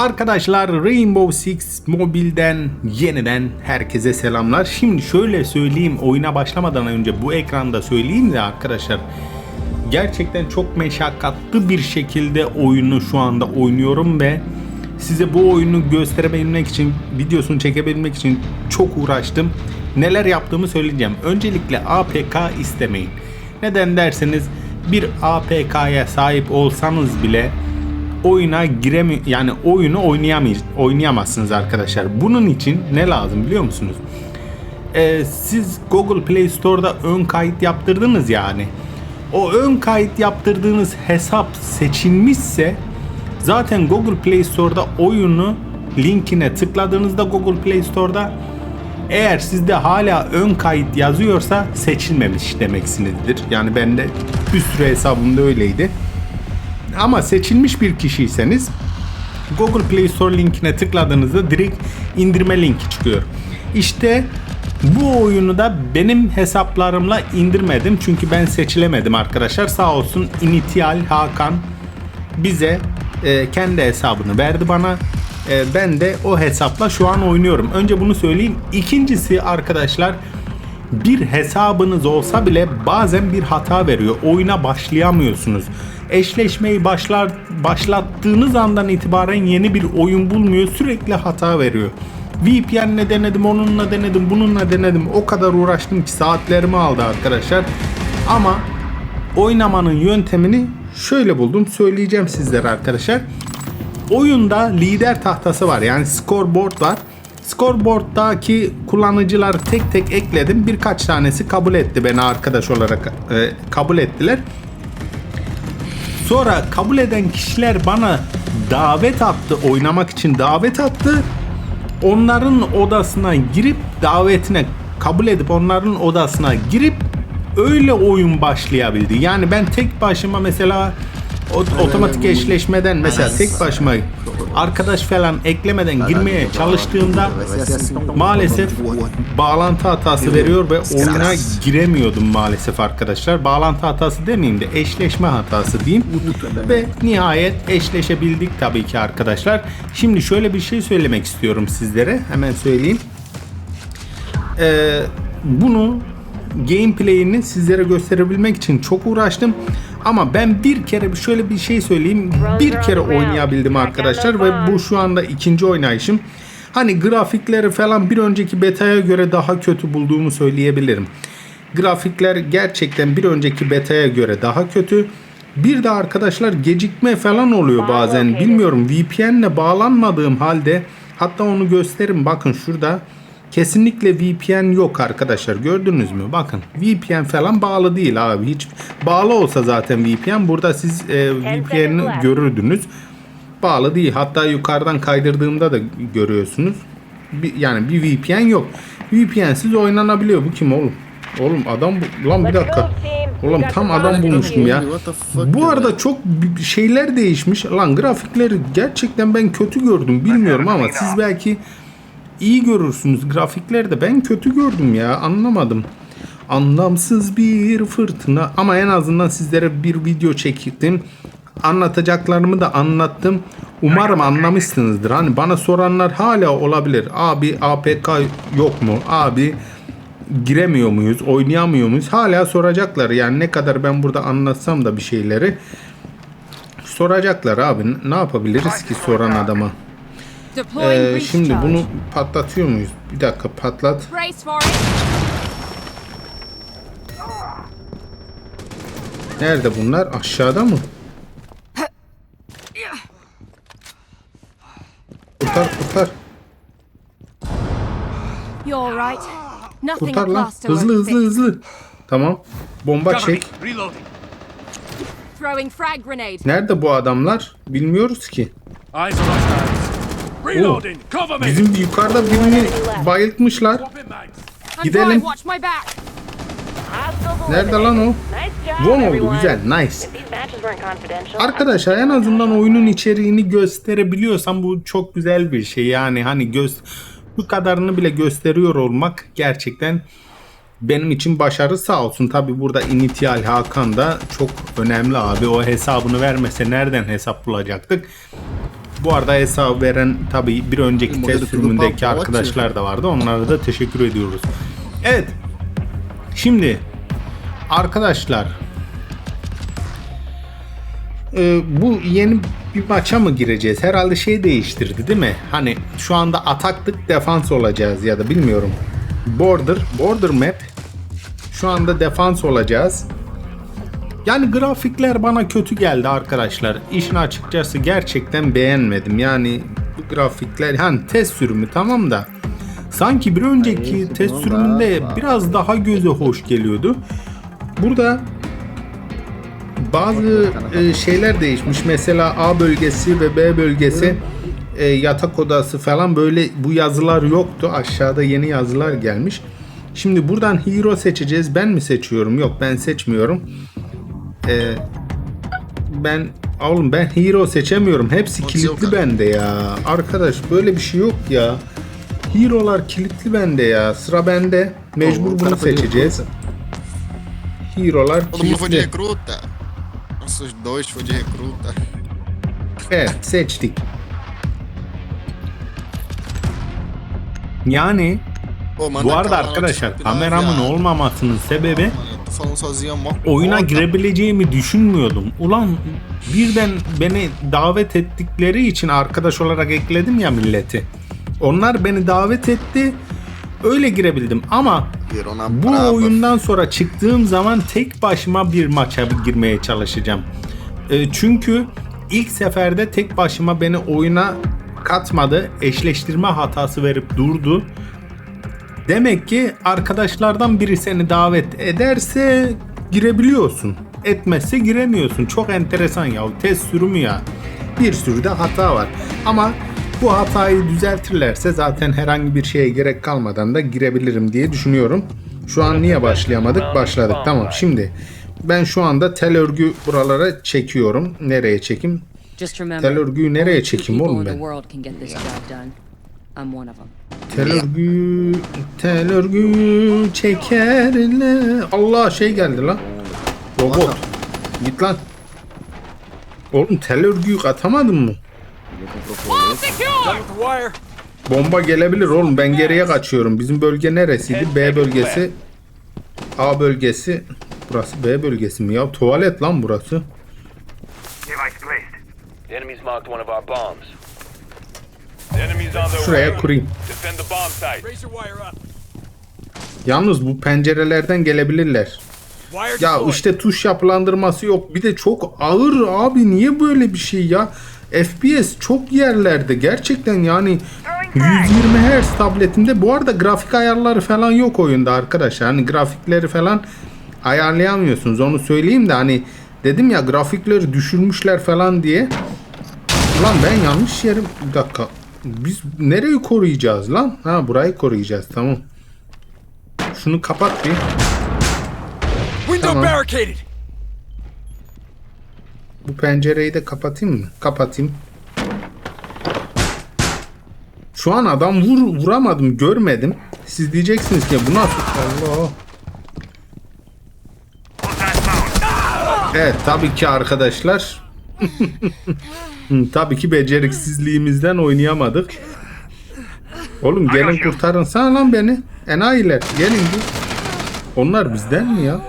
Arkadaşlar Rainbow Six Mobile'den yeniden herkese selamlar. Şimdi şöyle söyleyeyim oyuna başlamadan önce bu ekranda söyleyeyim de arkadaşlar gerçekten çok meşakkatli bir şekilde oyunu şu anda oynuyorum ve size bu oyunu gösterebilmek için videosunu çekebilmek için çok uğraştım. Neler yaptığımı söyleyeceğim. Öncelikle APK istemeyin. Neden derseniz bir APK'ya sahip olsanız bile oyuna giremi yani oyunu oynayamay oynayamazsınız arkadaşlar. Bunun için ne lazım biliyor musunuz? Ee, siz Google Play Store'da ön kayıt yaptırdınız yani. O ön kayıt yaptırdığınız hesap seçilmişse zaten Google Play Store'da oyunu linkine tıkladığınızda Google Play Store'da eğer sizde hala ön kayıt yazıyorsa seçilmemiş demeksinizdir. Yani bende bir sürü hesabımda öyleydi. Ama seçilmiş bir kişiyseniz Google Play Store linkine tıkladığınızda direkt indirme linki çıkıyor. İşte bu oyunu da benim hesaplarımla indirmedim çünkü ben seçilemedim arkadaşlar. Sağ olsun Initial Hakan bize e, kendi hesabını verdi bana. E, ben de o hesapla şu an oynuyorum. Önce bunu söyleyeyim. İkincisi arkadaşlar bir hesabınız olsa bile bazen bir hata veriyor. Oyuna başlayamıyorsunuz. Eşleşmeyi başlar başlattığınız andan itibaren yeni bir oyun bulmuyor. Sürekli hata veriyor. VPN'le denedim, onunla denedim, bununla denedim. O kadar uğraştım ki saatlerimi aldı arkadaşlar. Ama oynamanın yöntemini şöyle buldum. Söyleyeceğim sizlere arkadaşlar. Oyunda lider tahtası var. Yani scoreboard var. Scoreboard'daki kullanıcılar tek tek ekledim. Birkaç tanesi kabul etti beni arkadaş olarak e, kabul ettiler. Sonra kabul eden kişiler bana davet attı. Oynamak için davet attı. Onların odasına girip davetine kabul edip onların odasına girip öyle oyun başlayabildi. Yani ben tek başıma mesela o- otomatik eşleşmeden mesela tek başıma arkadaş falan eklemeden girmeye çalıştığımda maalesef bağlantı hatası veriyor ve oyuna giremiyordum maalesef arkadaşlar. Bağlantı hatası demeyeyim de eşleşme hatası diyeyim. Ve nihayet eşleşebildik tabii ki arkadaşlar. Şimdi şöyle bir şey söylemek istiyorum sizlere. Hemen söyleyeyim. Ee, bunu gameplay'ini sizlere gösterebilmek için çok uğraştım. Ama ben bir kere şöyle bir şey söyleyeyim. Bir kere oynayabildim arkadaşlar ve bu şu anda ikinci oynayışım. Hani grafikleri falan bir önceki beta'ya göre daha kötü bulduğumu söyleyebilirim. Grafikler gerçekten bir önceki beta'ya göre daha kötü. Bir de arkadaşlar gecikme falan oluyor bazen. Bilmiyorum VPN'le bağlanmadığım halde hatta onu gösterim. Bakın şurada Kesinlikle VPN yok arkadaşlar. Gördünüz mü? Bakın VPN falan bağlı değil abi. Hiç bağlı olsa zaten VPN burada siz e, VPN'i görürdünüz. Bağlı değil. Hatta yukarıdan kaydırdığımda da görüyorsunuz. Bir, yani bir VPN yok. VPN'siz oynanabiliyor. Bu kim oğlum? Oğlum adam bu. Lan bir dakika. Oğlum tam adam bulmuşum ya. Bu arada çok şeyler değişmiş. Lan grafikleri gerçekten ben kötü gördüm. Bilmiyorum ama siz belki iyi görürsünüz. Grafiklerde ben kötü gördüm ya. Anlamadım. Anlamsız bir fırtına. Ama en azından sizlere bir video çektim. Anlatacaklarımı da anlattım. Umarım anlamışsınızdır. Hani bana soranlar hala olabilir. Abi APK yok mu? Abi giremiyor muyuz? Oynayamıyor muyuz? Hala soracaklar. Yani ne kadar ben burada anlatsam da bir şeyleri soracaklar abi. Ne yapabiliriz ki soran adama? Ee, şimdi bunu patlatıyor muyuz? Bir dakika patlat. Nerede bunlar? Aşağıda mı? Kurtar kurtar. You're right. Nothing Kurtar lan. Hızlı hızlı hızlı. Tamam. Bomba çek. Nerede bu adamlar? Bilmiyoruz ki. Me. Bizim yukarıda birini bayıltmışlar. Gidelim. Nerede lan o? Von oldu güzel. Nice. Arkadaşlar en azından oyunun içeriğini gösterebiliyorsam bu çok güzel bir şey. Yani hani göz bu kadarını bile gösteriyor olmak gerçekten benim için başarı sağ olsun. Tabi burada Initial Hakan da çok önemli abi. O hesabını vermese nereden hesap bulacaktık? Bu arada hesabı veren tabii bir önceki test sürümündeki arkadaşlar da vardı. Onlara da teşekkür ediyoruz. Evet. Şimdi arkadaşlar e, bu yeni bir maça mı gireceğiz? Herhalde şey değiştirdi değil mi? Hani şu anda ataklık defans olacağız ya da bilmiyorum. Border, border map. Şu anda defans olacağız. Yani grafikler bana kötü geldi arkadaşlar. İşin açıkçası gerçekten beğenmedim. Yani bu grafikler hani test sürümü tamam da sanki bir önceki test sürümünde biraz daha göze hoş geliyordu. Burada bazı e, şeyler değişmiş. Mesela A bölgesi ve B bölgesi e, yatak odası falan böyle bu yazılar yoktu. Aşağıda yeni yazılar gelmiş. Şimdi buradan hero seçeceğiz. Ben mi seçiyorum? Yok ben seçmiyorum. E, ben oğlum ben hero seçemiyorum. Hepsi kilitli bende ya. Arkadaş böyle bir şey yok ya. Hero'lar kilitli bende ya. Sıra bende. Mecbur bunu seçeceğiz. Hero'lar kilitli. Evet seçtik. Yani bu arada arkadaşlar kameramın olmamasının sebebi Sozinho, mó oyuna cota. girebileceğimi düşünmüyordum. Ulan birden beni davet ettikleri için arkadaş olarak ekledim ya milleti. Onlar beni davet etti. Öyle girebildim ama bu oyundan sonra çıktığım zaman tek başıma bir maça girmeye çalışacağım. E, çünkü ilk seferde tek başıma beni oyuna katmadı. Eşleştirme hatası verip durdu. Demek ki arkadaşlardan biri seni davet ederse girebiliyorsun. Etmezse giremiyorsun. Çok enteresan ya. Test sürümü ya. Bir sürü de hata var. Ama bu hatayı düzeltirlerse zaten herhangi bir şeye gerek kalmadan da girebilirim diye düşünüyorum. Şu an niye başlayamadık? Başladık. Tamam. Şimdi ben şu anda tel örgü buralara çekiyorum. Nereye remember, Tel örgüyü nereye çekeyim oğlum ben? I'm one of them. Tel örgü, tel örgü çekerler. Allah şey geldi lan. Robot. Git lan. Oğlum tel örgüyü katamadın mı? Bomba gelebilir oğlum. Ben geriye kaçıyorum. Bizim bölge neresiydi? B bölgesi. A bölgesi. Burası B bölgesi mi ya? Tuvalet lan burası. Device placed. The enemy's marked one of our bombs. Wire up. Yalnız bu pencerelerden gelebilirler. Wire Ya işte tuş yapılandırması yok. Bir de çok ağır abi niye böyle bir şey ya? FPS çok yerlerde gerçekten yani 120 Hz tabletinde bu arada grafik ayarları falan yok oyunda arkadaşlar. Hani grafikleri falan ayarlayamıyorsunuz onu söyleyeyim de hani dedim ya grafikleri düşürmüşler falan diye. Lan ben yanlış yerim. Bir dakika. Biz nereyi koruyacağız lan? Ha burayı koruyacağız tamam. Şunu kapat bir. Window Tamam. Bu pencereyi de kapatayım mı? Kapatayım. Şu an adam vur, vuramadım, görmedim. Siz diyeceksiniz ki bu nasıl? Allah. Evet tabii ki arkadaşlar. Hı, tabii ki beceriksizliğimizden oynayamadık. Oğlum gelin kurtarın sana lan beni. Enayiler gelin bir. Onlar bizden mi ya?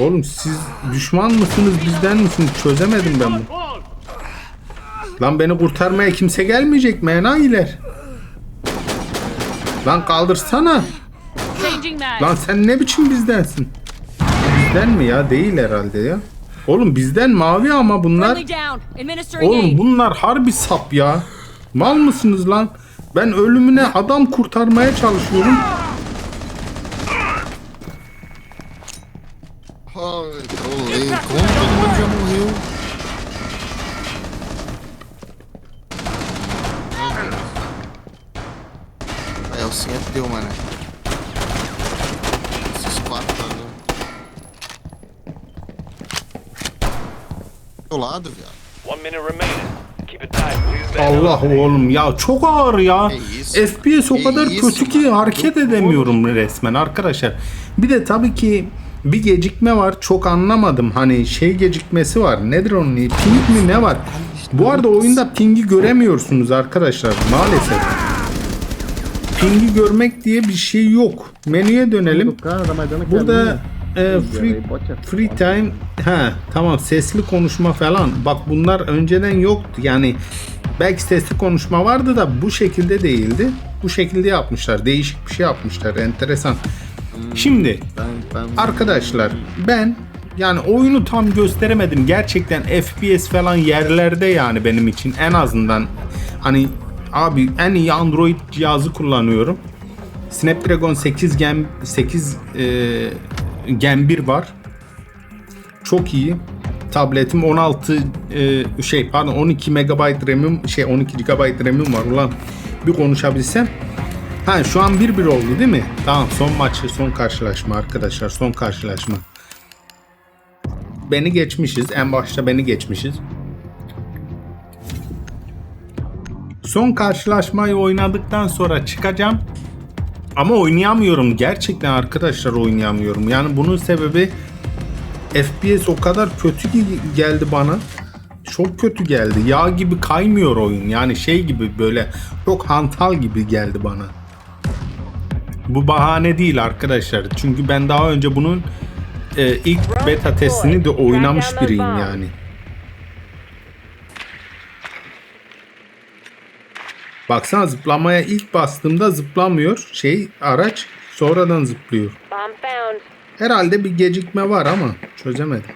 Oğlum siz düşman mısınız bizden misiniz? Çözemedim ben bunu. Lan beni kurtarmaya kimse gelmeyecek mi enayiler? Lan kaldırsana. Lan sen ne biçim bizdensin? Bizden mi ya? Değil herhalde ya. Oğlum bizden mavi ama bunlar. Oğlum bunlar harbi sap ya. Mal mısınız lan? Ben ölümüne adam kurtarmaya çalışıyorum. Please band Allah oğlum ya çok ağır ya. İyisin. FPS o kadar İyisin kötü ki hareket edemiyorum resmen arkadaşlar. Bir de tabii ki bir gecikme var. Çok anlamadım. Hani şey gecikmesi var. Nedir onun? Ping mi ne var? Bu arada oyunda pingi göremiyorsunuz arkadaşlar maalesef. Pingi görmek diye bir şey yok. Menüye dönelim. Burada e, free, free time ha tamam sesli konuşma falan. Bak bunlar önceden yoktu. Yani belki sesli konuşma vardı da bu şekilde değildi. Bu şekilde yapmışlar. Değişik bir şey yapmışlar. Enteresan. Şimdi arkadaşlar ben yani oyunu tam gösteremedim. Gerçekten FPS falan yerlerde yani benim için en azından hani abi en iyi Android cihazı kullanıyorum. Snapdragon 8 Gen 8 e, Gen 1 var. Çok iyi. Tabletim 16 e, şey pardon 12 MB RAM'im şey 12 GB RAM'im var ulan. Bir konuşabilsem. Ha şu an 1-1 oldu değil mi? Tamam son maçı son karşılaşma arkadaşlar son karşılaşma. Beni geçmişiz. En başta beni geçmişiz. Son karşılaşmayı oynadıktan sonra çıkacağım. Ama oynayamıyorum. Gerçekten arkadaşlar oynayamıyorum. Yani bunun sebebi FPS o kadar kötü geldi bana. Çok kötü geldi. Yağ gibi kaymıyor oyun. Yani şey gibi böyle çok hantal gibi geldi bana. Bu bahane değil arkadaşlar. Çünkü ben daha önce bunun e, ilk beta testini de oynamış biriyim yani. Baksana zıplamaya ilk bastığımda zıplamıyor. Şey araç sonradan zıplıyor. Bomb found. Herhalde bir gecikme var ama çözemedim.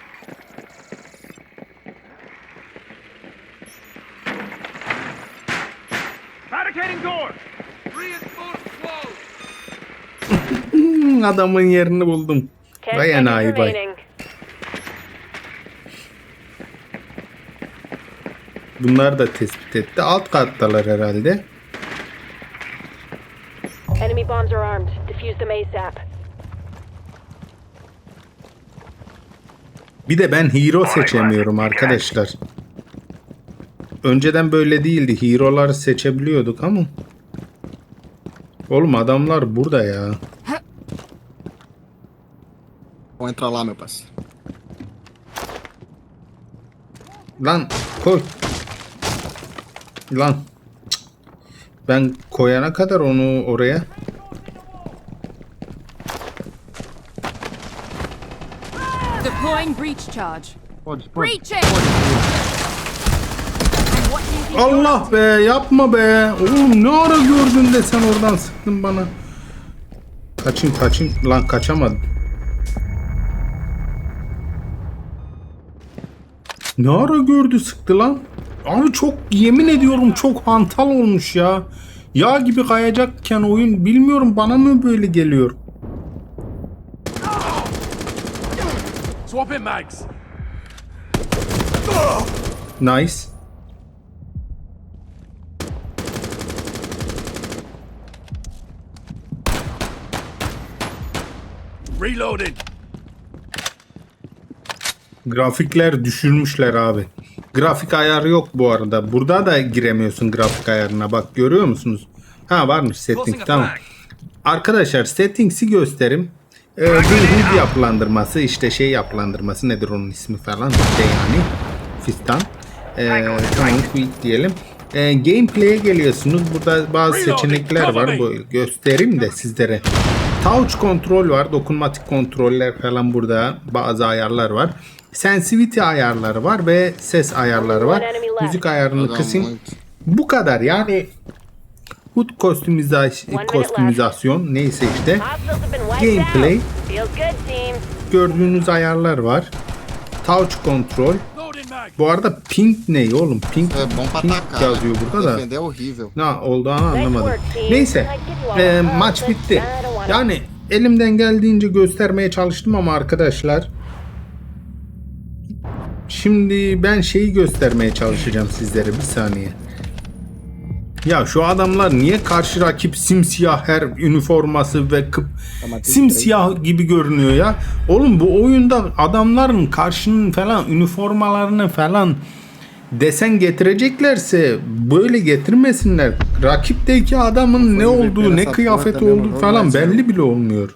Hmm, Adamın yerini buldum. Vay enayi vay. Bunlar da tespit etti. Alt kattalar herhalde. Enemy bombs are armed. Defuse them ASAP. Bir de ben hero seçemiyorum arkadaşlar. Önceden böyle değildi. Hero'ları seçebiliyorduk ama. Oğlum adamlar burada ya. Vou entrar lá, meu parceiro. Lan koy. Lan. Ben koyana kadar onu oraya. Deploying breach charge. Allah be yapma be. Oğlum ne ara gördün de sen oradan sıktın bana. Kaçın kaçın. Lan kaçamadım. Ne ara gördü sıktı lan? Abi çok yemin ediyorum çok hantal olmuş ya. Yağ gibi kayacakken oyun bilmiyorum bana mı böyle geliyor? Swap it, mags. Nice. Reloading. Grafikler düşürmüşler abi. Grafik ayarı yok bu arada. Burada da giremiyorsun grafik ayarına. Bak görüyor musunuz? Ha varmış setting tamam. Arkadaşlar settings'i gösterim. Ee, bu hız yapılandırması işte şey yapılandırması nedir onun ismi falan işte yani fistan. Ee, tamam quick diyelim. Ee, gameplay'e geliyorsunuz. Burada bazı seçenekler var. Bu göstereyim de sizlere. Touch kontrol var. Dokunmatik kontroller falan burada. Bazı ayarlar var. Sensitivity ayarları var ve ses ayarları var. Müzik ayarını muito. Bu kadar yani HUD kostümizasyon, kostümizasyon neyse işte Gameplay. gördüğünüz ayarlar var. Touch mag. Bu arada ping ne oğlum? Ping, ping yazıyor burada da. Ne olduğunu anlamadım. Neyse e, maç bitti. Yani elimden geldiğince göstermeye çalıştım ama arkadaşlar Şimdi ben şeyi göstermeye çalışacağım sizlere bir saniye. Ya şu adamlar niye karşı rakip simsiyah her üniforması ve kıp simsiyah gibi görünüyor ya. Oğlum bu oyunda adamların karşının falan üniformalarını falan desen getireceklerse böyle getirmesinler. Rakipteki adamın ne olduğu, ne kıyafeti olduğu falan belli bile olmuyor.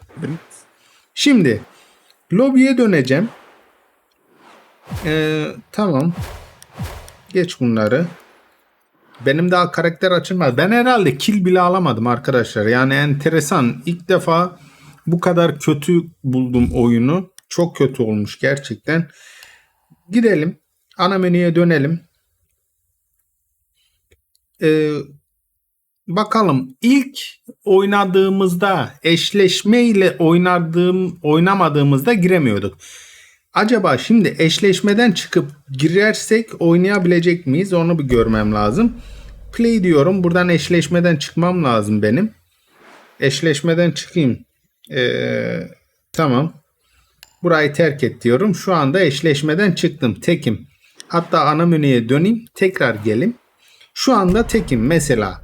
Şimdi Lobiye döneceğim. Ee, tamam. Geç bunları. Benim daha karakter açılmadı. Ben herhalde kill bile alamadım arkadaşlar. Yani enteresan. İlk defa bu kadar kötü buldum oyunu. Çok kötü olmuş gerçekten. Gidelim. Ana menüye dönelim. Ee, bakalım ilk oynadığımızda eşleşme ile oynadığım oynamadığımızda giremiyorduk. Acaba şimdi eşleşmeden çıkıp girersek oynayabilecek miyiz? Onu bir görmem lazım. Play diyorum. Buradan eşleşmeden çıkmam lazım benim. Eşleşmeden çıkayım. Ee, tamam. Burayı terk et diyorum. Şu anda eşleşmeden çıktım. Tekim. Hatta ana menüye döneyim. Tekrar gelim. Şu anda tekim. Mesela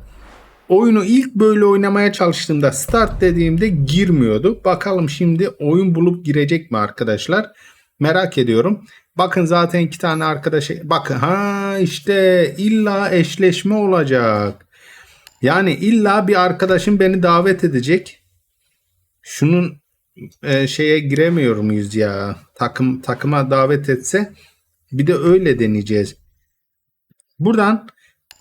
oyunu ilk böyle oynamaya çalıştığımda start dediğimde girmiyordu. Bakalım şimdi oyun bulup girecek mi arkadaşlar? Merak ediyorum. Bakın zaten iki tane arkadaş bakın ha işte illa eşleşme olacak. Yani illa bir arkadaşım beni davet edecek. Şunun e, şeye giremiyor muyuz ya? Takım takıma davet etse bir de öyle deneyeceğiz. Buradan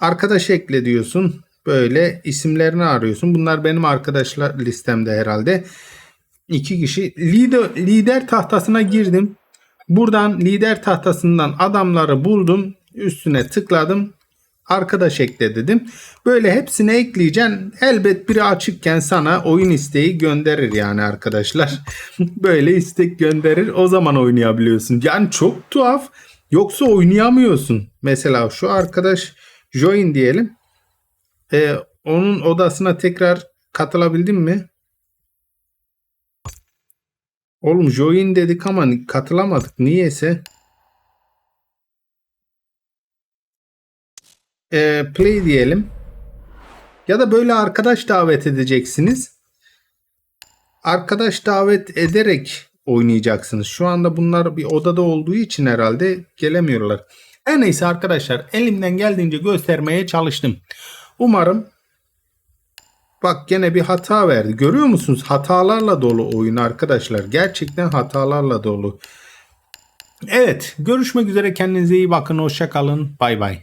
arkadaş ekle diyorsun. Böyle isimlerini arıyorsun. Bunlar benim arkadaşlar listemde herhalde. İki kişi lider, lider tahtasına girdim. Buradan lider tahtasından adamları buldum. Üstüne tıkladım. Arkadaş ekle dedim. Böyle hepsini ekleyeceksin. Elbet biri açıkken sana oyun isteği gönderir yani arkadaşlar. Böyle istek gönderir. O zaman oynayabiliyorsun. Yani çok tuhaf. Yoksa oynayamıyorsun. Mesela şu arkadaş join diyelim. Ee, onun odasına tekrar katılabildim mi? Oğlum join dedik ama katılamadık. Niyeyse. Ee, play diyelim. Ya da böyle arkadaş davet edeceksiniz. Arkadaş davet ederek oynayacaksınız. Şu anda bunlar bir odada olduğu için herhalde gelemiyorlar. Her neyse arkadaşlar elimden geldiğince göstermeye çalıştım. Umarım Bak gene bir hata verdi. Görüyor musunuz? Hatalarla dolu oyun arkadaşlar. Gerçekten hatalarla dolu. Evet. Görüşmek üzere. Kendinize iyi bakın. Hoşça kalın. Bay bay.